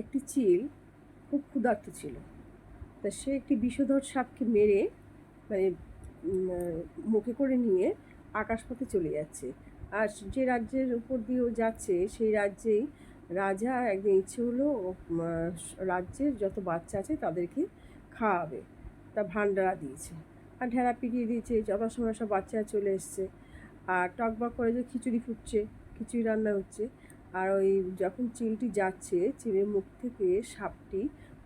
একটি চিল খুব ক্ষুধার্ত ছিল। তা সে একটি বিষধর সাপকে মেরে মানে মুখে করে নিয়ে আকাশপথে চলে যাচ্ছে। আর যে রাজ্যের উপর দিয়েও যাচ্ছে, সেই রাজ্যেই রাজা একদিন ইচ্ছে হলো রাজ্যের যত বাচ্চা আছে তাদেরকে খাওয়াবে। তা ভান্ডারা দিয়েছে। আর ঢেড়া পিটিয়ে দিয়েছে যথাসময় সব বাচ্চারা চলে এসছে। আর টকবক করে যে খিচুড়ি ফুটছে, খিচুড়ি রান্না হচ্ছে। আর ওই যখন চিলটি যাচ্ছে, চিলের মুখ থেকে সাপটি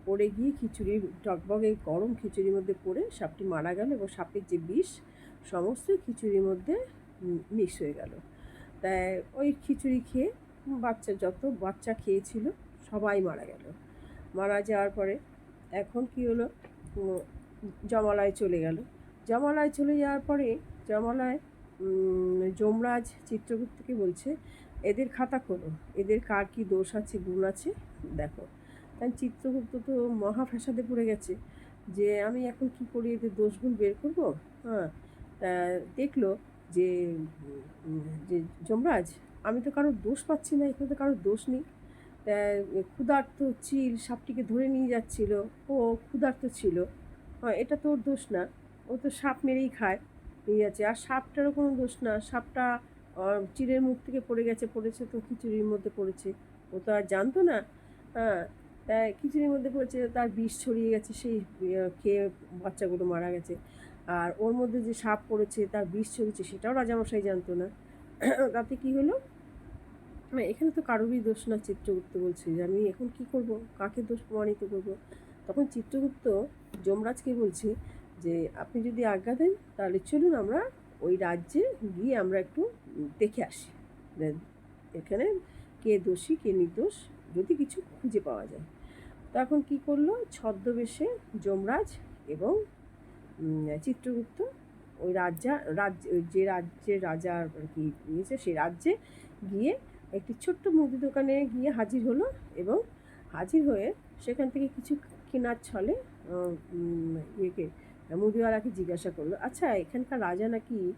পড়ে গিয়ে খিচুড়ির টকবগে গরম খিচুড়ির মধ্যে পড়ে সাপটি মারা গেল এবং সাপের যে বিষ, সমস্ত খিচুড়ির মধ্যে মিক্স হয়ে গেল। তাই ওই খিচুড়ি খেয়ে বাচ্চা যত বাচ্চা খেয়েছিল সবাই মারা গেল। মারা যাওয়ার পরে এখন কি হলো? জমালয় চলে গেল। জমালয় চলে যাওয়ার পরে জমালয় যমরাজ চিত্রগুপ্তকে বলছে এদের খাতা খোলো। এদের কার কী দোষ আছে, গুণ আছে, দেখো। তাই চিত্রগুপ্ত তো মহা ফ্যাসাদে পড়ে গেছে যে আমি এখন কি করি, এদের দোষগুণ বের করব? হ্যাঁ তা দেখল যে যে যমরাজ, আমি তো কারোর দোষ পাচ্ছি না, এখানে তো কারোর দোষ নেই। তা ক্ষুধার্ত চিল সাপটিকে ধরে নিয়ে যাচ্ছিল, ও ক্ষুধার্ত ছিল। হ্যাঁ এটা তোর দোষ না, ও তো সাপ মেরেই খায়, নিয়ে যাচ্ছে। আর সাপটারও কোনো দোষ না, সাপটা চিলের মুখ থেকে পড়ে গেছে পড়েছে তো খিচুড়ির মধ্যে পড়েছে। ও তো আর জানতো না। হ্যাঁ তাই খিচুড়ির মধ্যে পড়েছে তার বিষ ছড়িয়ে গেছে সেই খেয়ে বাচ্চাগুলো মারা গেছে। আর ওর মধ্যে যে সাপ পড়েছে তার বিষ ছড়িয়েছে সেটাও রাজামশাই জানতো না। তাতে কি হলো? হ্যাঁ, এখানে তো কারোরই দোষ না চিত্রগুপ্ত বলছে যে আমি এখন কি করব? কাকে দোষ প্রমাণিত করব? তখন চিত্রগুপ্ত যমরাজকে বলছে যে আপনি যদি আজ্ঞা দেন তাহলে চলুন আমরা ওই রাজ্যে গিয়ে আমরা একটু দেখে আসি। এখানে কে দোষী, কে নির্দোষ যদি কিছু খুঁজে পাওয়া যায়। তখন কি করল? ছদ্মবেশে যমরাজ এবং চিত্রগুপ্ত ওই রাজা, রাজ্য যে রাজ্যের রাজা আর কি নিয়েছে সেই রাজ্যে গিয়ে একটি ছোট্ট মুদি দোকানে গিয়ে হাজির হলো এবং হাজির হয়ে সেখান থেকে কিছু কেনার ছলে ইয়েকে মুদিওয়ালাকে জিজ্ঞাসা করল আচ্ছা এখানকার রাজা নাকি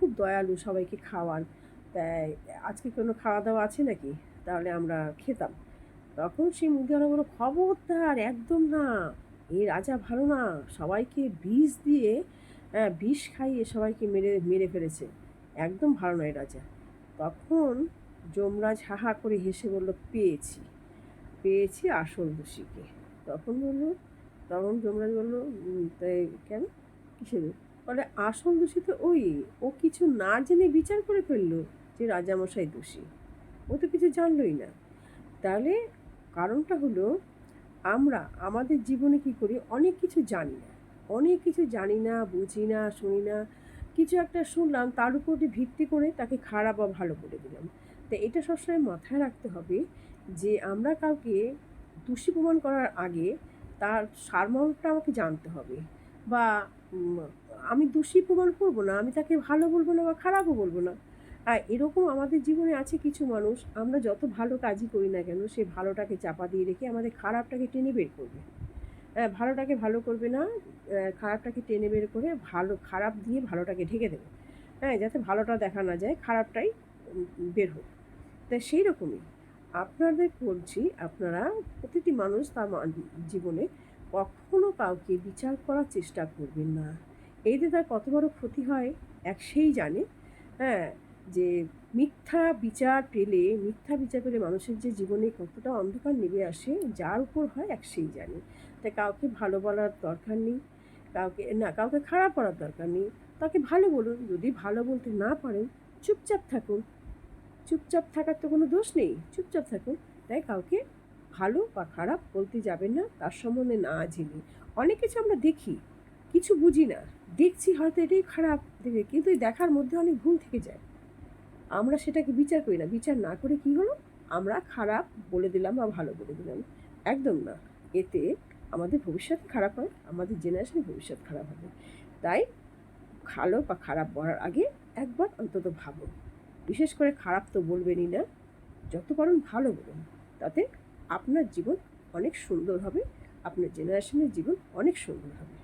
খুব দয়ালু সবাইকে খাওয়ান। তাই আজকে কোনো খাওয়া দাওয়া আছে নাকি? তাহলে আমরা খেতাম। তখন সেই মুদিওয়ালা বলল খবরদার একদম না। এই রাজা ভালো না। সবাইকে বিষ দিয়ে আহ, বিষ খাইয়ে সবাইকে মেরে মেরে ফেলেছে। একদম ভালো নয় রাজা। তখন যমরাজ হাহা করে হেসে বলল পেয়েছি। পেয়েছি আসল দোষীকে। তখন বলল তখন যমরাজ বলল তাই কেন? কিসের? বলে, আসল দোষী তো ওই। ও কিছু না জেনে বিচার করে ফেলল যে রাজামশাই দোষী। ও তো কিছু জানলই না। তাহলে কারণটা হলো, আমরা আমাদের জীবনে কি করি? অনেক কিছু জানি না। অনেক কিছু জানি না, বুঝি না, শুনি না। কিছু একটা শুনলাম, তার উপর ভিত্তি করে তাকে খারাপ বা ভালো করে দিলাম। তো এটা সবসময় মাথায় রাখতে হবে যে, আমরা কাউকে দোষী প্রমাণ করার আগে তার সারমর্মটা আমাকে জানতে হবে। বা আমি দোষী প্রমাণ করব না আমি তাকে ভালো বলব না বা খারাপও বলব না। আর এরকম আমাদের জীবনে আছে কিছু মানুষ আমরা যত ভালো কাজই করি না কেন সে ভালোটাকে চাপা দিয়ে রেখে আমাদের খারাপটাকে টেনে বের করবে। হ্যাঁ, ভালোটাকে ভালো করবে না খারাপটাকে টেনে বের করে ভালো খারাপ দিয়ে ভালোটাকে ঢেকে দেবে। হ্যাঁ যাতে ভালোটা দেখা না যায় খারাপটাই বের হোক। তাই সেই রকমই আপনাদের বলছি, আপনারা প্রতিটি মানুষ তার জীবনে কখনো কাউকে বিচার করার চেষ্টা করবেন না। এইতে তার কত বড় ক্ষতি হয়, এক সেই জানে। হ্যাঁ যে মিথ্যা বিচার পেলে, মিথ্যা বিচার পেলে মানুষের যে জীবনে কতটা অন্ধকার নেমে আসে, যার উপর হয় এক সেই জানে। তাই কাউকে ভালো বলার দরকার নেই, কাউকে, না, কাউকে খারাপ করার দরকার নেই। তাকে ভালো বলুন, যদি ভালো বলতে না পারেন, চুপচাপ থাকুন। চুপচাপ থাকার তো কোনো দোষ নেই, চুপচাপ থাকুন। তাই কাউকে ভালো বা খারাপ বলতে যাবেন না, তার সম্বন্ধে না জেনে। অনেক কিছু আমরা দেখি, কিছু বুঝি না। দেখছি হয়তো এটাই খারাপ, দেখে কিন্তু এই দেখার মধ্যে অনেক ভুল থেকে যায়। আমরা সেটাকে বিচার করি না। বিচার না করে কি হলো? আমরা খারাপ বলে দিলাম বা ভালো বলে দিলাম। একদম না। এতে আমাদের ভবিষ্যৎ খারাপ হয়, আমাদের জেনারেশনের ভবিষ্যৎ খারাপ হবে। তাই ভালো বা খারাপ বলার আগে একবার অন্তত ভাবুন। বিশেষ করে খারাপ তো বলবেনই না, যত পারেন ভালো বলুন, তাতে আপনার জীবন অনেক সুন্দর হবে, আপনার জেনারেশনের জীবন অনেক সুন্দর হবে।